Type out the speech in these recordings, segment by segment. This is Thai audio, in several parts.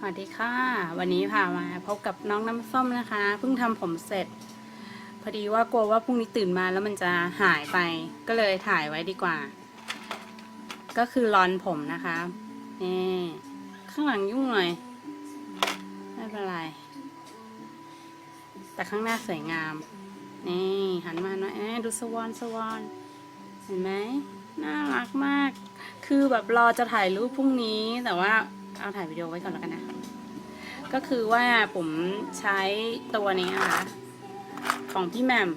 สวัสดีค่ะ วันนี้พามาพบกับน้องน้ำส้มนะคะ เพิ่งทำผมเสร็จ พอดีว่ากลัวว่าพรุ่งนี้ตื่นมาแล้วมันจะหายไป ก็เลยถ่ายไว้ดีกว่า ก็คือรอนผมนะคะนี่ข้างหลังยุ่งหน่อยไม่เป็นไร แต่ข้างหน้าสวยงาม นี่หันมาหน่อยดูสวอนสวอนเห็นไหมน่ารักมาก คือแบบรอจะถ่ายรูปพรุ่งนี้แต่ว่า เอาถ่ายวิดีโอไว้ก่อนแล้วกันนะ ก็คือว่าผมใช้ตัวนี้นะคะ ของพี่แหม่ม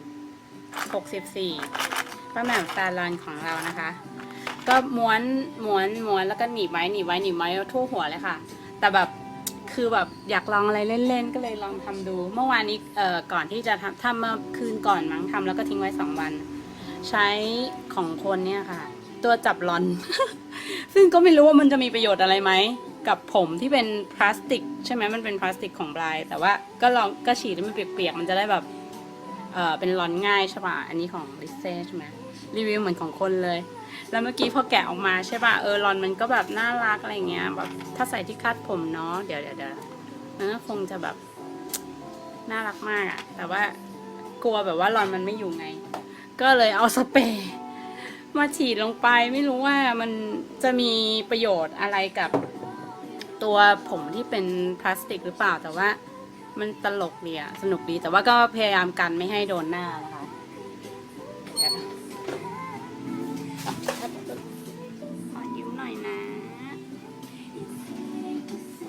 64ป้าแหม่มซาลอนของเรานะคะ ก็ม้วนม้วนม้วนแล้วก็หนีบไว้หนีบไว้หนีบไว้ทั่วหัวเลยค่ะ แต่แบบคือแบบอยากลองอะไรเล่นๆ ก็เลยลองทำดู เมื่อวานนี้เอ่อก่อนที่จะทำทำเมื่อคืนก่อนมั้งทำแล้วก็ทิ้งไว้สองวัน ใช้ของคนเนี่ยค่ะ ตัวจับรอน ซึ่งก็ไม่รู้ว่ามันจะมีประโยชน์อะไรไหม กับผมที่เป็นพลาสติก ใช่ไหมมันเป็นพลาสติกของบรายแต่ว่าก็ลองก็ฉีดให้มันเปียกๆมันจะได้แบบเออเป็นร้อนง่ายใช่ป่ะอันนี้ของลิเซ่ใช่ไหมรีวิวเหมือนของคนเลย แล้วเมื่อกี้พอแกะออกมาใช่ป่ะเออรอนมันก็แบบน่ารักอะไรเงี้ยแบบถ้าใส่ที่คาดผมเนาะเดี๋ยวเดี๋ยวเดี๋ยวมันก็คงจะแบบน่ารักมากอะแต่ว่ากลัวแบบว่ารอนมันไม่อยู่ไง ก็เลยเอาสเปรย์มาฉีดลงไปไม่รู้ว่ามันจะมีประโยชน์อะไรกับ ตัวผมที่เป็นพลาสติกหรือเปล่า แต่ว่ามันตลกดีอะสนุกดีแต่ว่าก็พยายามกันไม่ให้โดนหน้านะคะเดี๋ยวนะขอยิ้มหน่อยนะ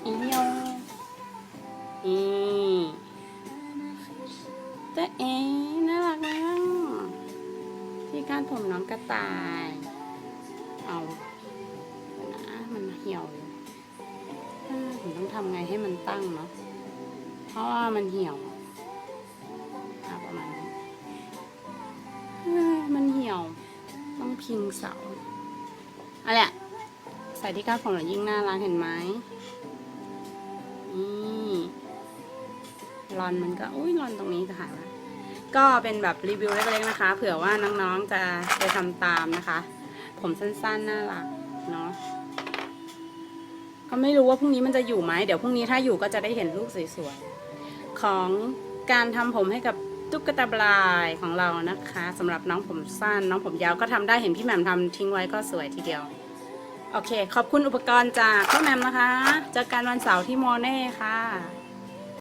อีเดียวนี่แต่เอ๊น่ารักมากที่การผมน้องกระต่าย เอานะมันเหี่ยว ทำไงให้มันตั้งเนาะ เพราะว่ามันเหี่ยวประมาณนี้มันเหี่ยว ต้องพิงเสาอะไรอะใส่ที่ก้านผมแล้วยิ่งน่ารักเห็นไหมนี่รอนมันก็อุ้ยรอนตรงนี้จะหายแล้วก็เป็นแบบรีวิวเล็กๆนะคะ เผื่อว่าน้องๆจะไปทำตามนะคะ ผมสั้นๆ น่ารักเนาะ ราะไม่รู้ว่าพรุ่งนี้มันจะอยู่ไหมเดี๋ยวพรุ่งนี้ถ้าอยู่ก็จะได้เห็นลูกสวยๆของการทำผมให้กับตุ๊กตาบลายของเรานะคะสำหรับน้องผมสั้น น้องผมยาวก็ทำได้เห็นพี่แหม่มทำทิ้งไว้ก็สวยทีเดียว โอเค ขอบคุณอุปกรณ์จากพ่อแหม่มนะคะเจอกันวันเสาร์ที่โมเน่ค่ะ